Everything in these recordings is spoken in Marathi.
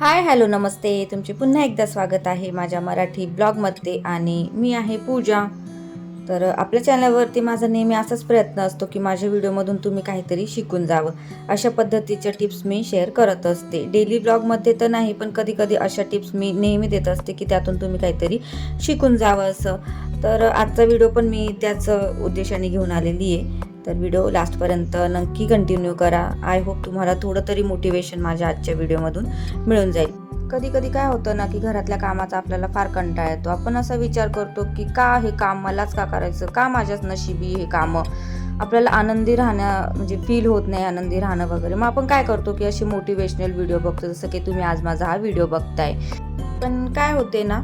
हाय हॅलो नमस्ते. तुमचे पुन्हा एकदा स्वागत आहे माझ्या मराठी ब्लॉगमध्ये आणि मी आहे पूजा. तर आपल्या चॅनलवरती माझा नेहमी असाच प्रयत्न असतो की माझ्या व्हिडिओमधून तुम्ही काहीतरी शिकून जावं. अशा पद्धतीच्या टिप्स मी शेअर करत असते. डेली ब्लॉगमध्ये तर नाही पण कधी कधी अशा टिप्स मी नेहमी देत असते की त्यातून तुम्ही काहीतरी शिकून जावं असं. तर आजचा व्हिडिओ पण मी त्याच उद्देशाने घेऊन आलेली आहे. तर व्हिडिओ लास्टपर्यंत नक्की कंटिन्यू करा. आय होप तुम्हाला थोडं तरी मोटिवेशन माझ्या आजच्या व्हिडिओमधून मिळून जाईल. कधी कधी काय होतं ना की घरातल्या कामाचा आपल्याला फार कंटाळा येतो. आपण असा विचार करतो की का हे काम मलाच का करायचं? का माझ्याच नशिबी हे कामं? आपल्याला आनंदी राहणं म्हणजे फील होत नाही आनंदी राहणं वगैरे. मग आपण काय करतो की असे मोटिवेशनल व्हिडिओ बघतो जसं की तुम्ही आज माझा हा व्हिडिओ बघताय. पण काय होते ना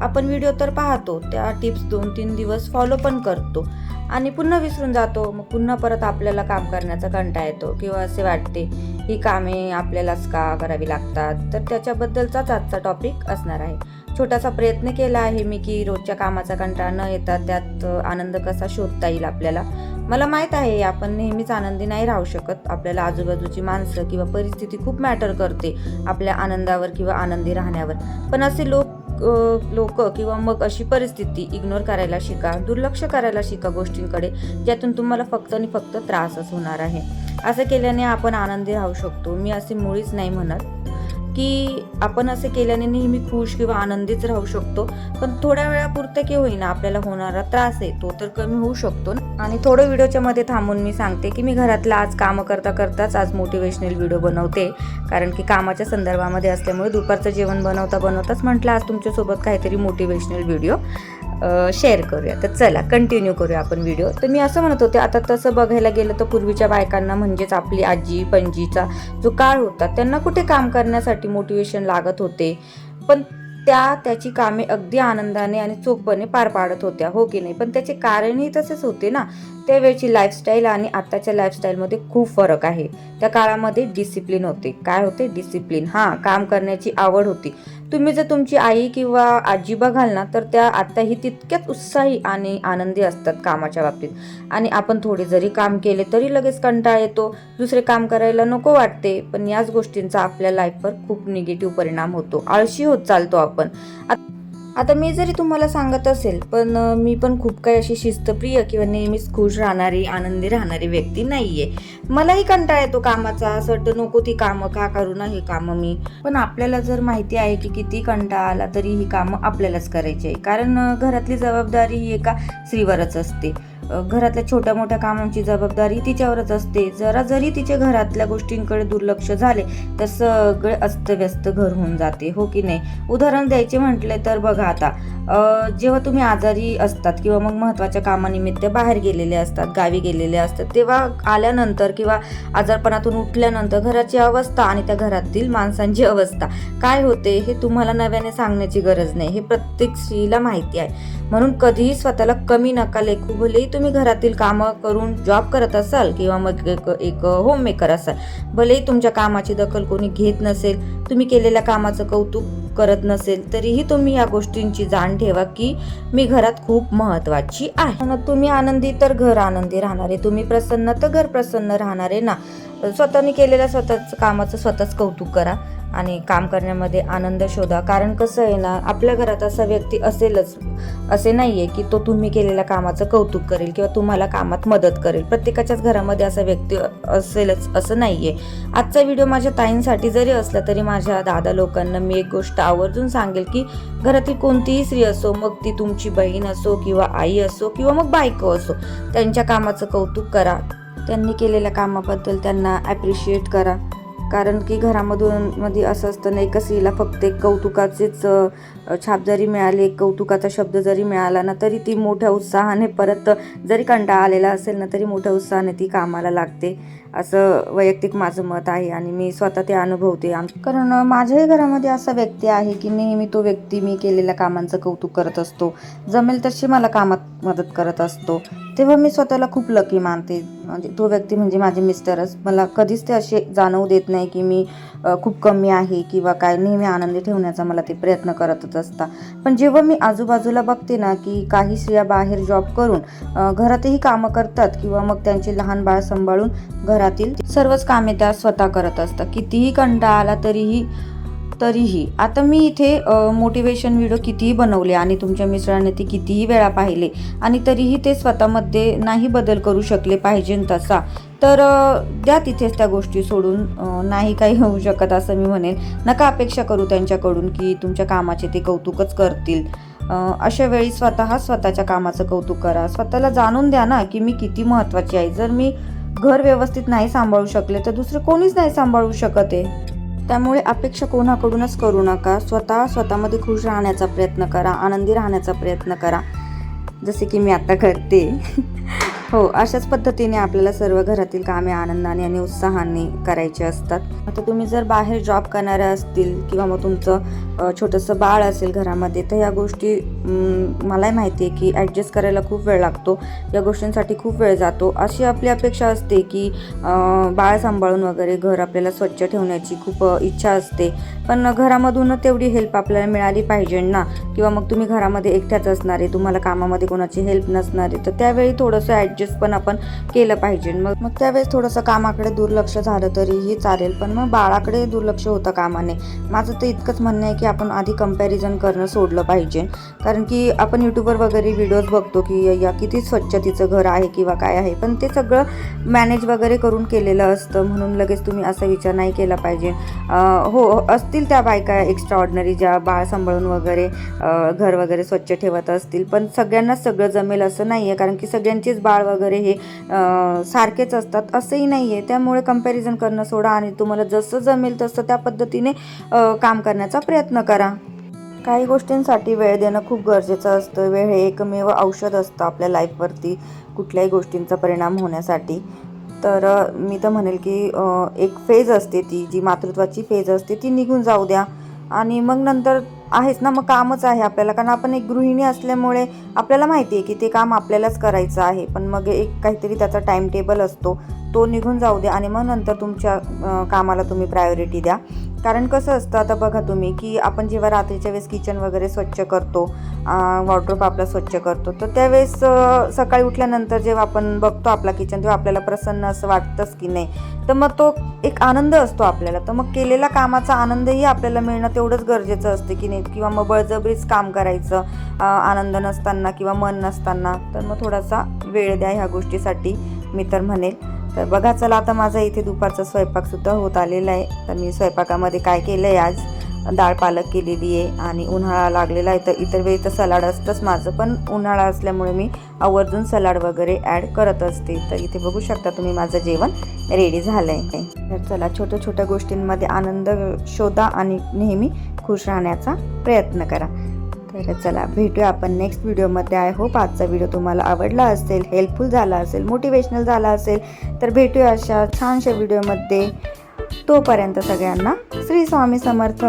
आपण व्हिडिओ तर पाहतो त्या टिप्स दोन तीन दिवस फॉलो पण करतो. आणि पुन्हा विसरून जातो. मग पुन्हा परत आपल्याला काम करण्याचा कंटा येतो. किंवा असे वाटते ही कामे आपल्यालाच का करावी लागतात? तर त्याच्याबद्दलचाच आजचा टॉपिक असणार आहे. छोटासा प्रयत्न केला आहे मी की रोजच्या कामाचा कंटाळा न येता त्यात आनंद कसा शोधता येईल आपल्याला? मला माहीत आहे आपण नेहमीच आनंदी नाही राहू शकत. आपल्याला आजूबाजूची माणसं किंवा परिस्थिती खूप मॅटर करते आपल्या आनंदावर किंवा आनंदी राहण्यावर. पण असे लोक लोक किंवा मग अशी परिस्थिती इग्नोर करायला शिका दुर्लक्ष करायला शिका गोष्टींकडे ज्यातून तुम्हाला फक्त आणि फक्त त्रासच होणार आहे. असं केल्याने आपण आनंदी राहू शकतो. मी असे मुळीच नाही म्हणत. की आपण असे केल्याने नेहमी खुश किंवा आनंदीच राहू शकतो. पण थोड्या वेळापुरतं की होईना आपल्याला होणारा त्रास आहे तो तर कमी होऊ शकतो ना. आणि थोडं व्हिडिओच्या मध्ये थांबून मी सांगते की मी घरातला आज कामं करता करताच आज मोटिवेशनल व्हिडिओ बनवते. कारण की कामाच्या संदर्भामध्ये असल्यामुळे दुपारचं जेवण बनवता बनवताच म्हटलं आज तुमच्यासोबत काहीतरी मोटिवेशनल व्हिडिओ शेअर करूया. तर चला कंटिन्यू करूया आपण व्हिडिओ तर मी असं म्हणत होते आता तसं बघायला गेलं तर पूर्वीच्या बायकांना म्हणजेच आपली आजी पणजीचा जो काळ होता त्यांना कुठे काम करण्यासाठी मोटिवेशन लागत होते? पण त्या त्याची कामे अगदी आनंदाने आणि चोखपणे पार पाडत होत्या हो की नाही? पण त्याचे कारणही तसेच होते ना? त्यावेळची लाईफस्टाईल आणि आत्ताच्या लाईफस्टाईलमध्ये खूप फरक आहे. त्या काळामध्ये डिसिप्लिन होते. काय होते? डिसिप्लिन हां काम करण्याची आवड होती. तुम्ही जर तुमची आई किंवा आजी बघाल ना तर त्या आत्ताही तितक्याच उत्साही आणि आनंदी असतात कामाच्या बाबतीत. आणि आपण थोडे जरी काम केले तरी लगेच कंटाळा येतो. दुसरे काम करायला नको वाटते. पण याच गोष्टींचा आपल्या लाईफवर खूप निगेटिव्ह परिणाम होतो. आळशी होत चालतो आपण. आता मी जरी तुम्हाला सांगत असेल पण मी पण खूप काही अशी शिस्तप्रिय किंवा नेहमीच खुश राहणारी आनंदी राहणारी व्यक्ती नाहीये. मलाही कंटाळा येतो कामाचा. असं वाटतं नको ती कामं का करू ना ही कामं मी? पण आपल्याला जर माहिती आहे की किती कंटाळा आला तरी ही कामं आपल्यालाच करायची आहे. कारण घरातली जबाबदारी ही एका स्त्रीवरच असते. घरातल्या छोट्या मोठ्या कामांची जबाबदारी तिच्यावरच असते. जरा जरी तिच्या घरातल्या गोष्टींकडे दुर्लक्ष झाले तर सगळे अस्तव्यस्त घर होऊन जाते हो की नाही? उदाहरण द्यायचे म्हटले तर बघा आता जेव्हा तुम्ही आजारी असतात किंवा मग महत्त्वाच्या कामानिमित्त बाहेर गेलेले असतात गावी गेलेले असतात तेव्हा आल्यानंतर किंवा आजारपणातून उठल्यानंतर घराची अवस्था आणि त्या घरातील माणसांची अवस्था काय होते हे तुम्हाला नव्याने सांगण्याची गरज नाही हे प्रत्येक स्त्रीला माहिती आहे. म्हणून कधीही स्वतःला कमी नका लेखू भलेही तुम्ही घरातील कामं करून जॉब करत असाल किंवा मग एक एक होममेकर असाल भलेही तुमच्या कामाची दखल कोणी घेत नसेल तुम्ही केलेल्या कामाचं कौतुक करत नसेल तरीही तुम्ही या गोष्टींची जाण ठेवा की मी घरात खूप महत्वाची आहे. तुम्ही आनंदी तर घर आनंदी राहणारे तुम्ही प्रसन्न तर घर प्रसन्न राहणारे ना. स्वतःने केलेल्या स्वतःच कामाचं स्वतःच कौतुक करा. आणि काम करण्यामध्ये आनंद शोधा. कारण कसं आहे ना आपल्या घरात असा व्यक्ती असेलच असे नाही आहे की तो तुम्ही केलेल्या कामाचं कौतुक करेल किंवा तुम्हाला कामात मदत करेल. प्रत्येकाच्याच घरामध्ये असा व्यक्ती असेलच असं नाही आहे आजचा व्हिडिओ माझ्या ताईंसाठी जरी असला तरी माझ्या दादा लोकांना मी एक गोष्ट आवर्जून सांगेल की घरातील कोणतीही स्त्री असो मग ती तुमची बहीण असो किंवा आई असो किंवा मग बायको असो त्यांच्या कामाचं कौतुक करा. त्यांनी केलेल्या कामाबद्दल त्यांना ॲप्रिशिएट करा. कारण की घरामधून मध्ये असं असतं नाही का स्त्रीला फक्त एक कौतुकाचेच छाप जरी मिळाले एक कौतुकाचा शब्द जरी मिळाला ना तरी ती मोठ्या उत्साहाने परत जरी कंटाळा आलेला असेल ना तरी मोठ्या उत्साहाने ती कामाला लागते. असं वैयक्तिक माझं मत आहे आणि मी स्वतः ते अनुभवते. कारण माझ्याही घरामध्ये असा व्यक्ती आहे की नेहमी तो व्यक्ती मी केलेल्या कामांचं कौतुक करत असतो. जमेल तशी मला कामात मदत करत असतो. तेव्हा मी स्वतःला खूप लकी मानते. म्हणजे तो व्यक्ती म्हणजे माझे मिस्टरच मला कधीच ते असे जाणवू देत नाही की मी खूप कमी आहे किंवा काय नेहमी आनंदी ठेवण्याचा मला ते प्रयत्न करतच असता. पण जेव्हा मी आजूबाजूला बघते ना की काही स्त्रिया बाहेर जॉब करून घरातही कामं करतात किंवा मग त्यांचे लहान बाळ सांभाळून घरातील सर्वच कामे त्या स्वतः करत असतात. कितीही कंटाळा आला तरीही तरीही. आता मी इथे मोटिवेशन व्हिडिओ कितीही बनवले आणि तुमच्या मिस्टरांनी ते कितीही वेळा पाहिले आणि तरीही ते स्वतःमध्ये नाही बदल करू शकले पाहिजे तसा. तर द्या तिथेच त्या गोष्टी सोडून. नाही काही होऊ शकत असं मी म्हणेन. नका अपेक्षा करू त्यांच्याकडून की तुमच्या कामाचे ते कौतुकच करतील. अशा वेळी स्वतः स्वतःच्या कामाचं कौतुक करा. स्वतःला जाणून द्या ना की मी किती महत्त्वाची आहे. जर मी घर व्यवस्थित नाही सांभाळू शकले तर दुसरं कोणीच नाही सांभाळू शकत आहे. त्यामुळे अपेक्षा कोणाकडूनच करू नका. स्वतः स्वतःमध्ये खुश राहण्याचा प्रयत्न करा. आनंदी राहण्याचा प्रयत्न करा. जसे की मी आता करते. हो अशाच पद्धतीने आपल्याला सर्व घरातील कामे आनंदाने आणि उत्साहाने करायची असतात. आता तुम्ही जर बाहेर जॉब करणाऱ्या असतील किंवा मग तुमचं छोटंसं बाळ असेल घरामध्ये तर या गोष्टी मलाही माहिती आहे की ॲडजस्ट करायला खूप वेळ लागतो. या गोष्टींसाठी खूप वेळ जातो. अशी आपली अपेक्षा असते की बाळ सांभाळून वगैरे घर आपल्याला स्वच्छ ठेवण्याची खूप इच्छा असते. पण घरामधून तेवढी हेल्प आपल्याला मिळाली पाहिजे ना? किंवा मग तुम्ही घरामध्ये एकट्याच असणारे तुम्हाला कामामध्ये कोणाची हेल्प नसणारे तर त्यावेळी थोडंसं ॲडजस्ट पण आपण केलं पाहिजे. मग मग त्यावेळेस थोडंसं कामाकडे दुर्लक्ष झालं तरीही चालेल. पण मग बाळाकडे दुर्लक्ष होतं कामाने. माझं तर इतकंच म्हणणं आहे की आपण आधी कंपॅरिझन करणं सोडलं पाहिजे. कारण की आपण यूट्यूबवर वगैरे व्हिडिओज बघतो की या किती स्वच्छ तिचं घर आहे किंवा काय आहे. पण ते सगळं मॅनेज वगैरे करून केलेलं असतं. म्हणून लगेच तुम्ही असा विचार नाही केला पाहिजे. हो असतील त्या बायका एक्स्ट्रा ऑर्डनरी ज्या बाळ सांभाळून वगैरे घर वगैरे स्वच्छ ठेवत असतील. पण सगळ्यांनाच सगळं जमेल असं नाही आहे कारण की सगळ्यांचीच बाळ वगैरे हे सारखेच असतात. असंही नाही आहे त्यामुळे कंपॅरिझन करणं सोडा आणि तुम्हाला जसं जमेल तसं त्या पद्धतीने काम करण्याचा प्रयत्न करा. काही गोष्टींसाठी वेळ देणं खूप गरजेचं असतं. वेळ हे एकमेव औषध असतं आपल्या लाईफवरती कुठल्याही गोष्टींचा परिणाम होण्यासाठी. तर मी तर म्हणेल की एक फेज असते ती. जी मातृत्वाची फेज असते ती निघून जाऊ द्या. आणि मग नंतर आहेच ना मग कामच आहे आपल्याला. कारण आपण एक गृहिणी असल्यामुळे आपल्याला माहिती आहे की ते काम आपल्यालाच करायचं आहे. पण मग एक काहीतरी त्याचा टाईम टेबल असतो. तो निघून जाऊ द्या आणि मग नंतर तुमच्या कामाला तुम्ही प्रायोरिटी द्या. कारण कसं असतं आता बघा तुम्ही की आपण जेव्हा रात्रीच्या वेळेस किचन वगैरे स्वच्छ करतो वॉर्ड्रोप आपला स्वच्छ करतो तर त्यावेळेस सकाळी उठल्यानंतर जेव्हा आपण बघतो आपला किचन तेव्हा आपल्याला प्रसन्न असं वाटतंच की नाही. तर मग तो एक आनंद असतो आपल्याला. तर मग केलेल्या कामाचा आनंदही आपल्याला मिळणं तेवढंच गरजेचं असतं की नाही. किंवा मग बळजबरीच काम करायचं आनंद नसताना किंवा मन नसताना तर मग थोडासा वेळ द्या ह्या गोष्टीसाठी मी तर म्हणेल. तर बघा चला आता माझा इथे दुपारचा स्वयंपाकसुद्धा होत आलेला आहे. तर मी स्वयंपाकामध्ये काय केलं आहे आज? डाळ पालक केलेली आहे आणि उन्हाळा लागलेला आहे तर इतर वेळी तर सलाड असतंच माझं. पण उन्हाळा असल्यामुळे मी आवर्जून सलाड वगैरे ॲड करत असते. तर इथे बघू शकता तुम्ही माझं जेवण रेडी झालं आहे तर चला छोट्या छोट्या गोष्टींमध्ये आनंद शोधा आणि नेहमी खुश राहण्याचा प्रयत्न करा. तर चला. भेटूया आपण नेक्स्ट व्हिडिओमध्ये आय होप आजचा व्हिडिओ तुम्हाला आवडला असेल हेल्पफुल झाला असेल मोटिवेशनल झाला असेल तर भेटूया अशा छानशा व्हिडिओमध्ये तोपर्यंत सगळ्यांना श्री स्वामी समर्थ.